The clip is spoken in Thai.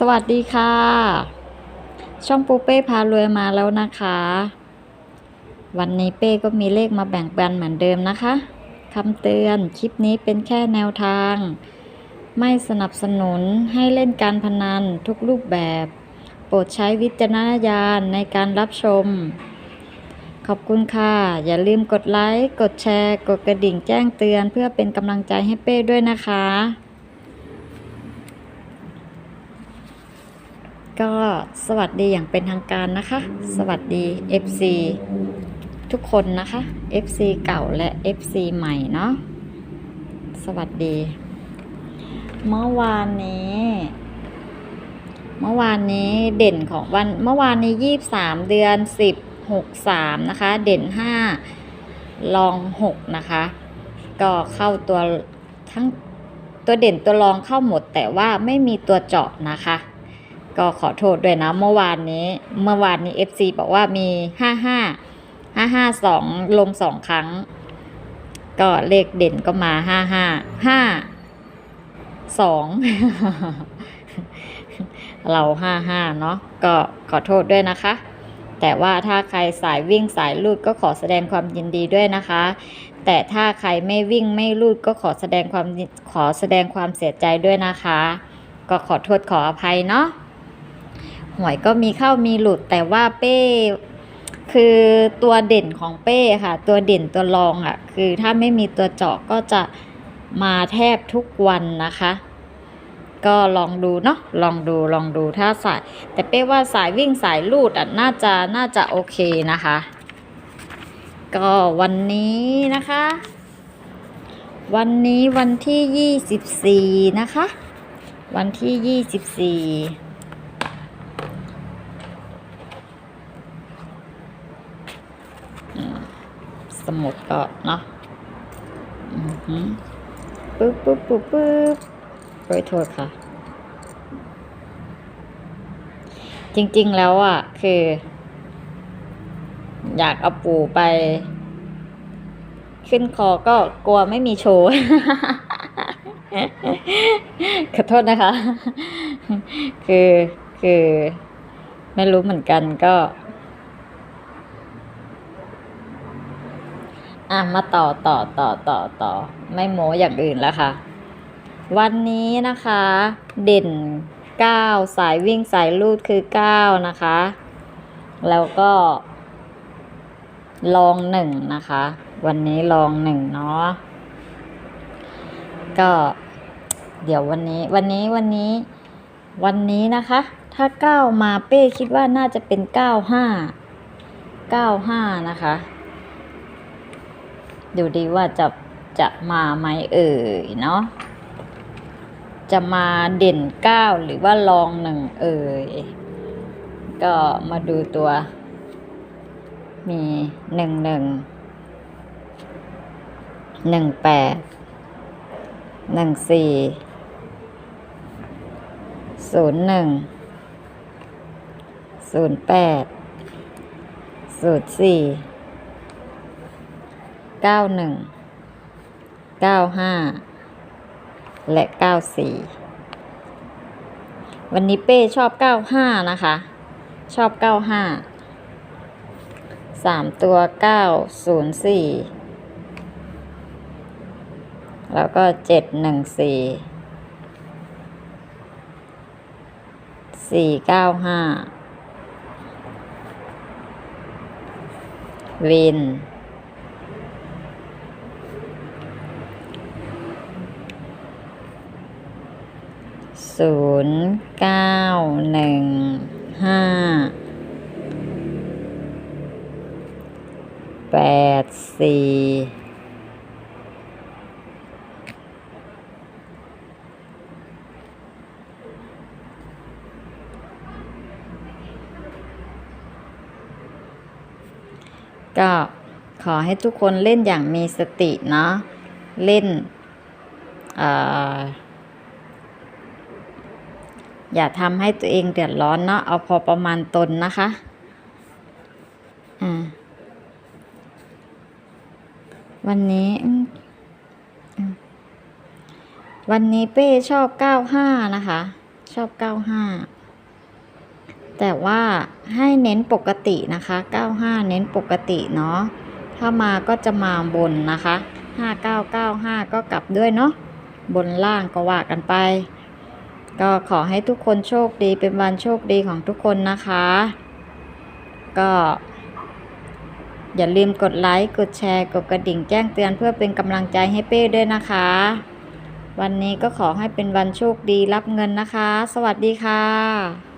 สวัสดีค่ะ ช่องปูเป้พารวยมาแล้วนะคะ วันนี้เป้ก็มีเลขมาแบ่งปันเหมือนเดิมนะคะคำเตือนคลิปนี้เป็นแค่แนวทาง ไม่สนับสนุนให้เล่นการพนันทุกรูปแบบ โปรดใช้วิจารณญาณในการรับชม ขอบคุณค่ะ อย่าลืมกดไลค์ กดแชร์ กดกระดิ่งแจ้งเตือน เพื่อเป็นกำลังใจให้เป้ด้วยนะคะ ก็สวัสดีอย่างเป็นทางการนะคะ สวัสดี FC ทุกคนนะคะ FC เก่าและ FC ใหม่เนาะสวัสดี เมื่อวานนี้ เมื่อวานนี้เด่นของวันเมื่อวานนี้ยี่สามเดือนสิบหกสามนะคะ เด่นห้ารองหกนะคะ ก็เข้าตัวทั้งตัวเด่นตัวรองเข้าหมดแต่ว่าไม่มีตัวเจาะนะคะ ก็ขอโทษด้วยนะเมื่อวานนี้ เมื่อวานนี้ FC บอกว่ามีห้าห้าห้าห้าสองลงสองครั้ง ก็เลขเด่นก็มาห้าห้าห้าสองเราห้าห้าเนาะก็ขอโทษด้วยนะคะ แต่ว่าถ้าใครสายวิ่งสายลูดก็ขอแสดงความยินดีด้วยนะคะ แต่ถ้าใครไม่วิ่งไม่ลูดก็ขอแสดงความขอแสดงความเสียใจด้วยนะคะ ก็ขอโทษขออภัยเนาะ หวยก็มีเข้ามีหลุดแต่ว่าเป้ คือตัวเด่นของเป้ค่ะ ตัวเด่นตัวรองอะ่ะ คือถ้าไม่มีตัวเจาะก็จะมาแทบทุกวันนะคะ ก็ลองดูเนาะลองดูลองดูถ้าสาย แต่เป้ว่าสายวิ่งสายลูดอะน่าจะน่าจะโอเคนะคะ ก็วันนี้นะคะ วันนี้วันที่ 24 นะคะ วันที่ 24 สมุดก็เนาะปึ๊บปึ๊บปึ๊บปึ๊บโดยโทษค่ะ จริงๆแล้วอะ คือ อยากเอาปู่ไป ขึ้นคอก็กลัวไม่มีโชว์ขอโทษนะคะ คือคือ ไม่รู้เหมือนกันก็ อะมาต่อต่อต่อต่อต่อไม่โม้อย่างอื่นแล้วค่ะ วันนี้นะคะ เด่นเก้าสายวิ่งสายลูดคือเก้านะคะ แล้วก็ ลองหนึ่งนะคะ วันนี้ลองหนึ่งเนาะก็ เดี๋ยววันนี้ วันนี้วันนี้ วันนี้นะคะ ถ้าเก้ามาเป้คิดว่าน่าจะเป็นเก้าห้าเก้าห้านะคะ ดูดีว่าจะจะมาไหมเอ่ยเนาะจะมาเด่นเก้าหรือว่าลองหนึ่งเอ่ยก็มาดูตัว มีหนึ่งหนึ่งหนึ่งแปดหนึ่งสี่ศูนย์หนึ่งศูนย์แปดศูนย์สี่ เก้าหนึ่งเก้าห้าและเก้าสี่วันนี้เป้ชอบเก้าห้านะคะ ชอบเก้าห้าสามตัวเก้าศูนย์สี่แล้วก็เจ็ดหนึ่งสี่สี่เก้าห้าวิน ศูนย์เก้าหนึ่งห้าแปดสี่ก็ขอให้ทุกคนเล่นอย่างมีสติเนาะเล่นอ่า อย่าทำให้ตัวเองเดือดร้อนเนาะเอาพอประมาณตนนะคะอ่าวันนี้วันนี้เป้ชอบเก้าห้านะคะชชอบ 95 แต่ว่าให้เน้นปกตินะคะ 95 เน้นปกติเนาะ ถ้ามาก็จะมาบนนะคะ 5995 ก็กลับด้วยเนาะ บนล่างก็ว่ากันไป ก็ขอให้ทุกคนโชคดีเป็นวันโชคดีของทุกคนนะคะ ก็ อย่าลืมกดไลค์ กดแชร์ กดกระดิ่งแจ้งเตือนเพื่อเป็นกำลังใจให้เป้ด้วยนะคะ วันนี้ก็ขอให้เป็นวันโชคดีรับเงินนะคะ สวัสดีค่ะ